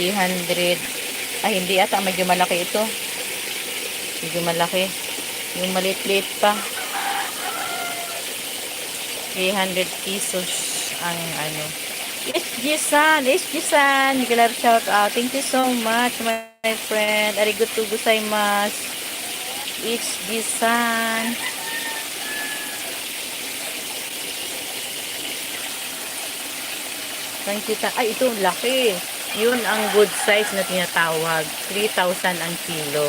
300. Ay, hindi ata. Medyo malaki ito. Medyo malaki. Yung maliit-liit pa. 300 pesos ang ano. SG San, SG San, Nicolas shout out. Thank you so much, my friend. Arigato gozaimasu. HG San. Thank you. ta- Ay, ito, laki. Yun ang good size na tinatawag. 3,000 ang kilo.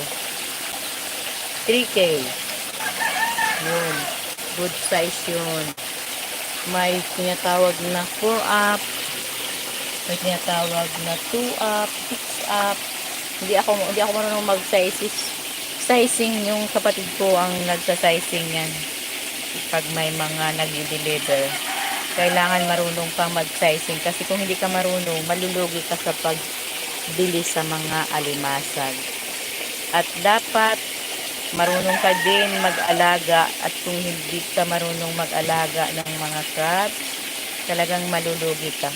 3K. Yun. Good size yun. May tinatawag na 4 up. May tinatawag na 2 up, 6 up. Hindi ako hindi ako marunong mag-sizes. Sizing yung kapatid ko ang nagsa-sizing yan. Pag may mga nag-deliver. Kailangan marunong kang mag-sizing kasi kung hindi ka marunong, malulugi ka sa pagbili sa mga alimasag. At dapat marunong ka din mag-alaga at kung hindi ka marunong mag-alaga ng mga crabs, talagang malulugi ka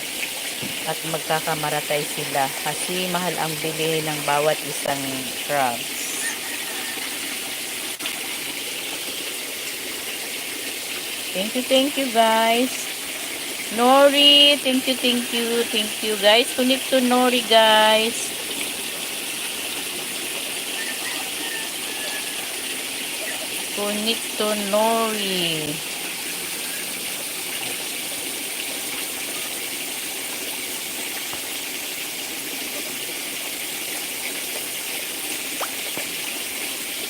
at magkakamaratay sila kasi mahal ang bili ng bawat isang crabs. Thank you, thank you guys. Nori, thank you, thank you, thank you guys. Connect to Nori guys. Connect to Nori.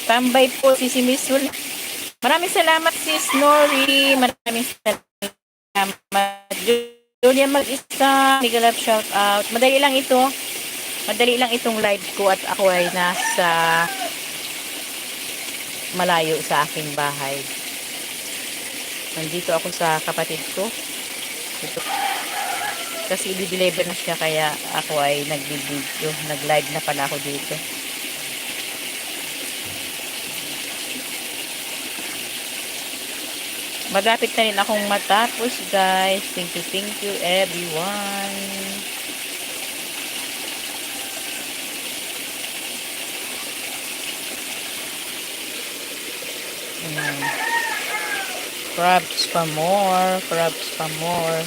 Tambay po si si Miss Wul. Maraming salamat sis Nori. Maraming salamat. Julia mag-isa. Nigalap shout out. Madali lang ito. Madali lang itong live ko at ako ay nasa malayo sa aking bahay. Nandito ako sa kapatid ko. Ito. Kasi i-deliver na siya kaya ako ay nag-video. Nag-live na pala ako dito. Malapit na rin akong matapos guys. Thank you, thank you everyone. Mm. Crabs pa more, crabs pa more.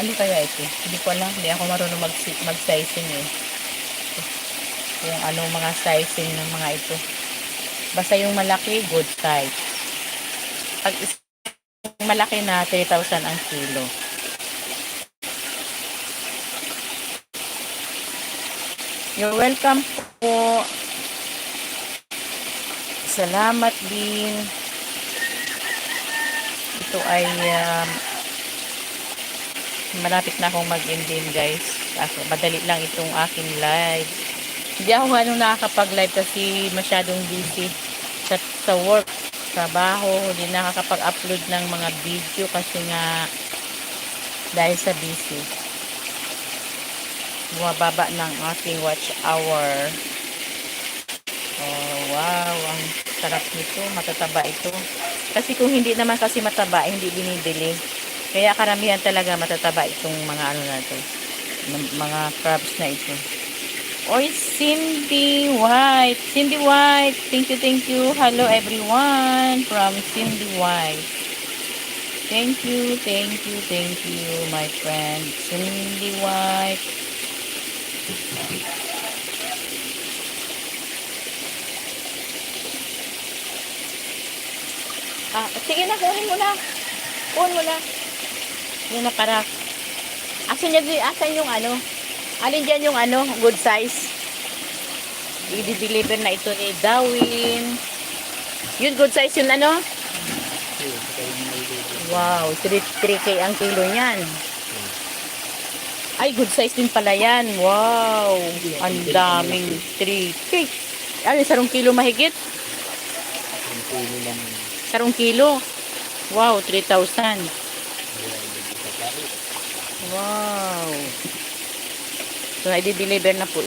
Ano kaya ito? Hindi ko alam. Hindi ako marunong mag mag-sizing eh. Yung anong mga sizing ng mga ito. Basta yung malaki, good size. Pag malaki na, 3,000 ang kilo. You're welcome po. Salamat din. Ito ay um, malapit na akong mag-end din guys. Ako, madali lang itong aking live. Hindi ako ganun nakakapag-live kasi masyadong busy sa, sa work, trabaho. Hindi nakakapag-upload ng mga video kasi nga dahil sa busy. Bumababa ng aking watch hour. Oh, wow. Ang sarap nito. Matataba ito. Kasi kung hindi naman kasi mataba, hindi binibili. Kaya karamihan talaga matataba itong mga ano na ito. Mga crabs na ito. Oy, Cindy White. Cindy White. Thank you, thank you. Hello everyone from Cindy White. Thank you, thank you, thank you, my friend. Cindy White. Ah, sige na, kunin mo na. Kunin mo na. Yan na para. Asan yung, asan yung ano? Alin dyan yung ano, good size? I-deliver na ito ni Darwin. Yun, good size yun ano? Wow, 3, 3K ang kilo niyan. Ay, good size din pala yan. Wow, ang daming 3K. Ano, sarong kilo mahigit? Sarong kilo. Wow, 3,000. Wow. So, i-deliver na po